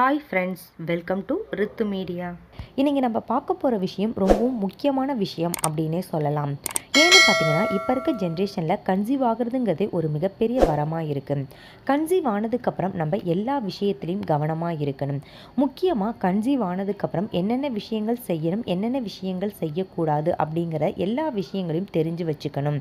Hi friends welcome to Rithu media இன்றைக்கி நம்ம பார்க்க போகிற விஷயம் ரொம்பவும் முக்கியமான விஷயம் அப்படின்னே சொல்லலாம். ஏன்னு பார்த்தீங்கன்னா இப்போ இருக்க ஜென்ரேஷனில் கன்சீவ் ஆகுறதுங்கிறதே ஒரு மிகப்பெரிய வரமாக இருக்குது கன்சீவ் ஆனதுக்கப்புறம் நம்ம எல்லா விஷயத்துலையும் கவனமாக இருக்கணும். முக்கியமாக கன்சீவ் ஆனதுக்கப்புறம் என்னென்ன விஷயங்கள் செய்யணும் என்னென்ன விஷயங்கள் செய்யக்கூடாது அப்படிங்கிற எல்லா விஷயங்களையும் தெரிஞ்சு வச்சுக்கணும்.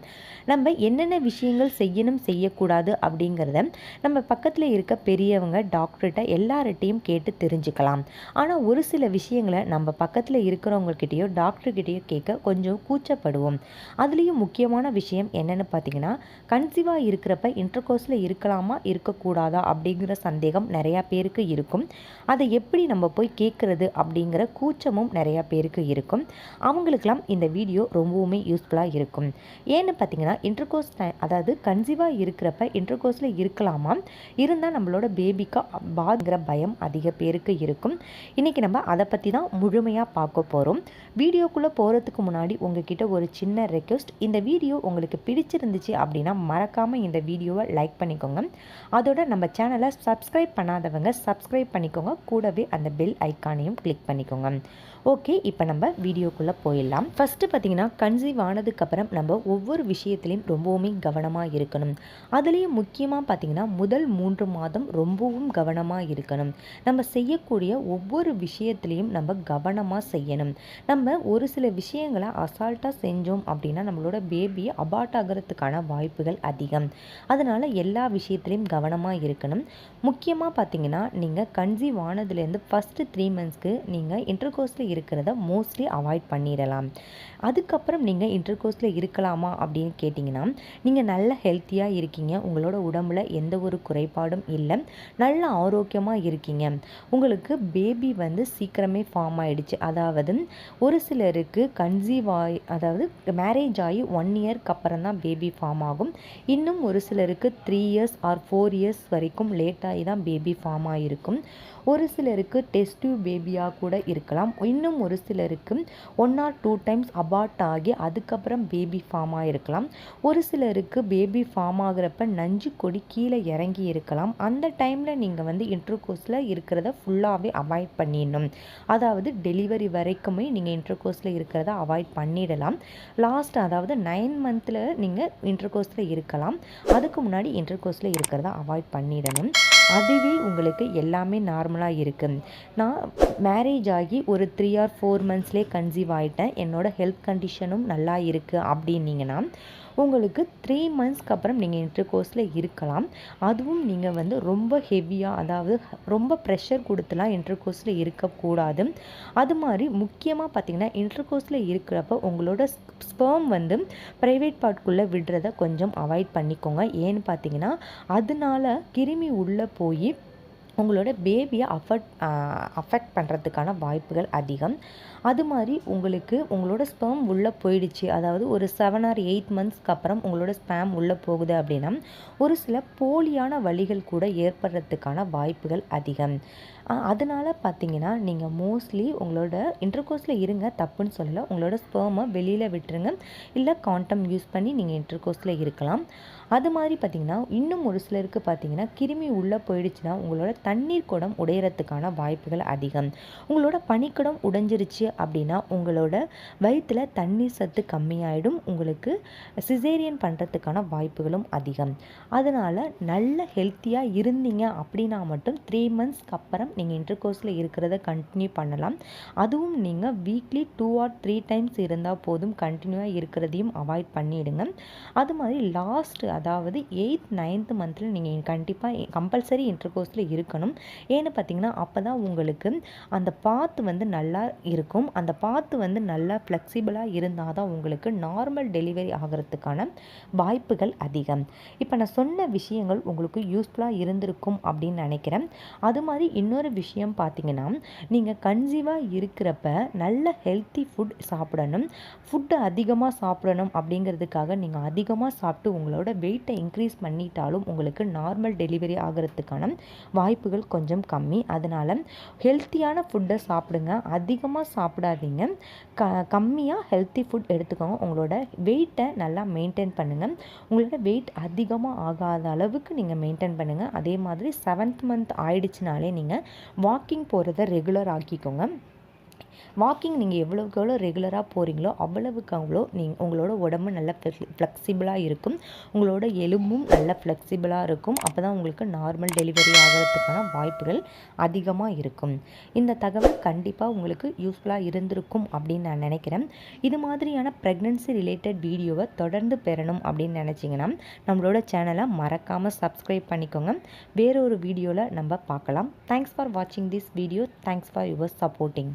நம்ம என்னென்ன விஷயங்கள் செய்யணும் செய்யக்கூடாது அப்படிங்கிறத நம்ம பக்கத்தில் இருக்க பெரியவங்க டாக்டர்கிட்ட எல்லார்கிட்டையும் கேட்டு தெரிஞ்சுக்கலாம். ஆனால் ஒரு சில விஷயங்களை நம்ம பக்கத்தில் இருக்கிறவங்கக்கிட்டேயோ டாக்டர்கிட்டேயோ கேட்க கொஞ்சம் கூச்சப்படுவோம். அதுலேயும் முக்கியமான விஷயம் என்னென்னு பார்த்தீங்கன்னா கன்சீவாக இருக்கிறப்ப இன்டர்கோர்ஸில் இருக்கலாமா இருக்கக்கூடாதா அப்படிங்கிற சந்தேகம் நிறையா பேருக்கு இருக்கும். அதை எப்படி நம்ம போய் கேட்குறது அப்படிங்கிற கூச்சமும் நிறையா பேருக்கு இருக்கும். அவங்களுக்கெல்லாம் இந்த வீடியோ ரொம்பவுமே யூஸ்ஃபுல்லாக இருக்கும். ஏன்னு பார்த்தீங்கன்னா இன்டர்கோர்ஸ் அதாவது கன்சீவாக இருக்கிறப்ப இன்டர்கோர்ஸில் இருக்கலாமா இருந்தால் நம்மளோட பேபிக்கு பாதுங்கிற பயம் அதிக பேருக்கு இருக்கும். இன்றைக்கி நம்ம அதை பற்றி தான் முழுமையாக பார்க்க போகிறோம் வீடியோக்குள்ளே போகிறதுக்கு முன்னாடி உங்ககிட்ட ஒரு சின்ன ரெக் ரிக்வெஸ்ட் இந்த வீடியோ உங்களுக்கு பிடிச்சிருந்துச்சு அப்படின்னா மறக்காமல் இந்த வீடியோவை லைக் பண்ணிக்கோங்க. அதோட நம்ம சேனலை சப்ஸ்கிரைப் பண்ணாதவங்க சப்ஸ்கிரைப் பண்ணிக்கோங்க. கூடவே அந்த பெல் ஐக்கானையும் கிளிக் பண்ணிக்கோங்க. ஓகே இப்போ நம்ம வீடியோக்குள்ளே போயிடலாம். ஃபஸ்ட்டு பார்த்தீங்கன்னா கன்சீவ் ஆனதுக்கப்புறம் நம்ம ஒவ்வொரு விஷயத்துலையும் ரொம்பவுமே கவனமாக இருக்கணும். அதுலேயும் முக்கியமாக பார்த்தீங்கன்னா முதல் மூன்று மாதம் ரொம்பவும் கவனமாக இருக்கணும். நம்ம செய்யக்கூடிய ஒவ்வொரு விஷயத்துலையும் நம்ம கவனமாக செய்யணும். நம்ம ஒரு சில விஷயங்களை அசால்ட்டாக செஞ்சோம் அப்படின்னா நம்மளோட பேபி அபார்ட் ஆகிறதுக்கான வாய்ப்புகள் அதிகம். அதனால் எல்லா விஷயத்துலையும் கவனமாக இருக்கணும். முக்கியமாக பார்த்தீங்கன்னா நீங்கள் கன்சீவ் ஆனதுலேருந்து ஃபஸ்ட்டு த்ரீ மந்த்ஸ்க்கு நீங்கள் இன்டர்கோர்ஸில் இருக்கிறத மோஸ்ட்லி அவாய்ட் பண்ணிடலாம். அதுக்கப்புறம் நீங்கள் இன்டர்கோர்ஸில் இருக்கலாமா அப்படின்னு கேட்டிங்கன்னா நீங்கள் நல்ல ஹெல்த்தியாக இருக்கீங்க. உங்களோட உடம்புல எந்த ஒரு குறைபாடும் இல்லை. நல்ல ஆரோக்கியமாக இருக்கீங்க. உங்களுக்கு பேபி வந்து சீக்கிரமே ஃபார்ம் ஆகிடுச்சு அதாவது ஒரு சிலருக்கு கன்சீவ் ஆகி அதாவது மேரேஜ் ஆகி ஒன் இயர்க்கு அப்புறம் தான் பேபி ஃபார்ம் ஆகும். இன்னும் ஒரு சிலருக்கு three years or four years வரைக்கும் லேட்டாகி தான் பேபி ஃபார்ம் ஆகிருக்கும் ஒரு சிலருக்கு டெஸ்ட் டியூப் பேபியாக கூட இருக்கலாம். இன்னும் ஒரு சிலருக்கு one or two times abort ஆகி அதுக்கப்புறம் பேபி ஃபார்ம் ஆகிருக்கலாம் ஒரு சிலருக்கு பேபி ஃபார்ம் ஆகிறப்ப நஞ்சு கொடி கீழே இறங்கி இருக்கலாம். அந்த டைமில் நீங்கள் வந்து இன்டர்கோர்ஸில் இருக்கிறத ஃபுல்லாகவே அவாய்ட் பண்ணிடணும். அதாவது டெலிவரி வரைக்குமே நீங்கள் இன்டர்கோர்ஸில் இருக்கிறத அவாய்ட் பண்ணிடலாம். லாஸ்ட் அதாவது நைன் மந்தில் நீங்கள் இன்டர்கோர்ஸில் இருக்கலாம். அதுக்கு முன்னாடி இன்டர் கோர்ஸில் இருக்கிறத அவாய்ட் பண்ணிடணும். அதுவே உங்களுக்கு எல்லாமே நார்மலாக இருக்குது நான் மேரேஜ் ஆகி ஒரு த்ரீ ஆர் ஃபோர் மந்த்ஸ்லேயே கன்சீவ் ஆகிட்டேன் என்னோடய ஹெல்த் கண்டிஷனும் நல்லா இருக்குது அப்படின்னீங்கன்னா உங்களுக்கு த்ரீ மந்த்ஸ்க்கு அப்புறம் நீங்கள் இன்டர் கோர்ஸில் இருக்கலாம். அதுவும் நீங்கள் வந்து ரொம்ப ஹெவியாக அதாவது ரொம்ப ப்ரெஷர் கொடுத்துலாம் இன்டர் கோர்ஸில் இருக்கக்கூடாது. அது மாதிரி முக்கியமாக பார்த்தீங்கன்னா இன்டர் கோர்ஸில் இருக்கிறப்ப உங்களோட ஸ்பேம் வந்து ப்ரைவேட் பார்ட்குள்ளே விடுறத கொஞ்சம் அவாய்ட் பண்ணிக்கோங்க. ஏன்னு பார்த்தீங்கன்னா அதனால கிருமி உள்ளே போய் உங்களோட பேபியை அஃபெக்ட் அஃபெக்ட் பண்ணுறதுக்கான வாய்ப்புகள் அதிகம். அது மாதிரி உங்களுக்கு உங்களோட ஸ்பேம் உள்ளே போயிடுச்சு. அதாவது ஒரு செவன் ஆர் எயிட் மந்த்ஸ்க்கு அப்புறம் உங்களோட ஸ்பேம் உள்ளே போகுது அப்படின்னா ஒரு சில போலியான வழிகள் கூட ஏற்படுறதுக்கான வாய்ப்புகள் அதிகம். அதனால் பார்த்தீங்கன்னா நீங்கள் மோஸ்ட்லி உங்களோட இன்டர்கோர்ஸில் இருங்க. தப்புன்னு சொல்லலை. உங்களோட ஸ்பேமை வெளியில் விட்டுருங்க. இல்லை காண்டம் யூஸ் பண்ணி நீங்கள் இன்டர்கோர்ஸில் இருக்கலாம். அது மாதிரி பார்த்தீங்கன்னா இன்னும் ஒரு சிலருக்கு பார்த்தீங்கன்னா கிருமி உள்ளே போயிடுச்சுன்னா உங்களோட தண்ணீர் குடம் உடையிறதுக்கான வாய்ப்புகள் அதிகம். உங்களோட பனிக்குடம் உடைஞ்சிருச்சு அப்படின்னா உங்களோட வயிற்றில் தண்ணீர் சத்து கம்மியாயிடும். உங்களுக்கு சிசேரியன் பண்ணுறதுக்கான வாய்ப்புகளும் அதிகம். அதனால் நல்ல ஹெல்த்தியாக இருந்தீங்க அப்படின்னா மட்டும் த்ரீ மந்த்ஸ்க்கு அப்புறம் நீங்கள் இன்டர் கோர்ஸில் இருக்கிறத கண்டினியூ பண்ணலாம். அதுவும் நீங்கள் weekly two or three times இருந்தால் போதும் கண்டினியூவாக இருக்கிறதையும் அவாய்ட் பண்ணிவிடுங்க அது மாதிரி லாஸ்ட் அதாவது எயித் நைன்த் மந்தில் நீங்கள் கண்டிப்பாக கம்பல்சரி இன்டர் கோர்ஸில் இருக்கணும். ஏன்னு பார்த்தீங்கன்னா அப்போ தான் உங்களுக்கு அந்த பாத்து வந்து நல்லா இருக்கும். அந்த பாத்து வந்து நல்லா ஃப்ளெக்சிபிளாக இருந்தால் தான் உங்களுக்கு நார்மல் டெலிவரி ஆகிறதுக்கான வாய்ப்புகள் அதிகம். இப்போ நான் சொன்ன விஷயங்கள் உங்களுக்கு யூஸ்ஃபுல்லாக இருந்திருக்கும் அப்படின்னு நினைக்கிறேன். அது மாதிரி இன்னொரு விஷயம் பார்த்தீங்கன்னா நீங்கள் கன்சீவாக இருக்கிறப்ப நல்ல ஹெல்த்தி ஃபுட் சாப்பிடணும். ஃபுட்டு அதிகமாக சாப்பிடணும் அப்படிங்கிறதுக்காக நீங்கள் அதிகமாக சாப்பிட்டு உங்களோட வெயிட்டை இன்க்ரீஸ் பண்ணிட்டாலும் உங்களுக்கு நார்மல் டெலிவரி ஆகிறதுக்கான வாய்ப்புகள் கொஞ்சம் கம்மி. அதனால் ஹெல்த்தியான ஃபுட்டை சாப்பிடுங்க. அதிகமாக சாப்பிடாதீங்க. க கம்மியாக ஹெல்த்தி ஃபுட் எடுத்துக்கோங்க. உங்களோட வெயிட்டை நல்லா மெயின்டைன் பண்ணுங்கள் உங்களோட வெயிட் அதிகமாக ஆகாத அளவுக்கு நீங்கள் மெயின்டைன் பண்ணுங்கள் அதே மாதிரி செவன்த் மந்த் ஆயிடுச்சுனாலே நீங்கள் வாக்கிங் போகிறத ரெகுலர் ஆக்கிக்கோங்க. வாக்கிங் நீங்கள் எவ்வளோக்கு எவ்வளோ ரெகுலராக போகிறீங்களோ அவ்வளவுக்கு அவ்வளோ நீங்கள் உங்களோட உடம்பு நல்ல ஃப்ளெக்சிபிளாக இருக்கும். உங்களோட எலும்பும் நல்லா ஃப்ளெக்சிபிளாக இருக்கும். அப்போ தான் உங்களுக்கு நார்மல் டெலிவரி ஆகிறதுக்கான வாய்ப்புகள் அதிகமாக இருக்கும். இந்த தகவல் கண்டிப்பாக உங்களுக்கு யூஸ்ஃபுல்லாக இருந்திருக்கும் அப்படின்னு நான் நினைக்கிறேன். இது மாதிரியான ப்ரெக்னென்சி ரிலேட்டட் வீடியோவை தொடர்ந்து பெறணும் அப்படின்னு நினச்சிங்கன்னா நம்மளோட சேனலை மறக்காமல் சப்ஸ்கிரைப் பண்ணிக்கோங்க. வேறொரு வீடியோவில் நம்ம பார்க்கலாம். தேங்க்ஸ் ஃபார் வாட்சிங் this video thanks for your supporting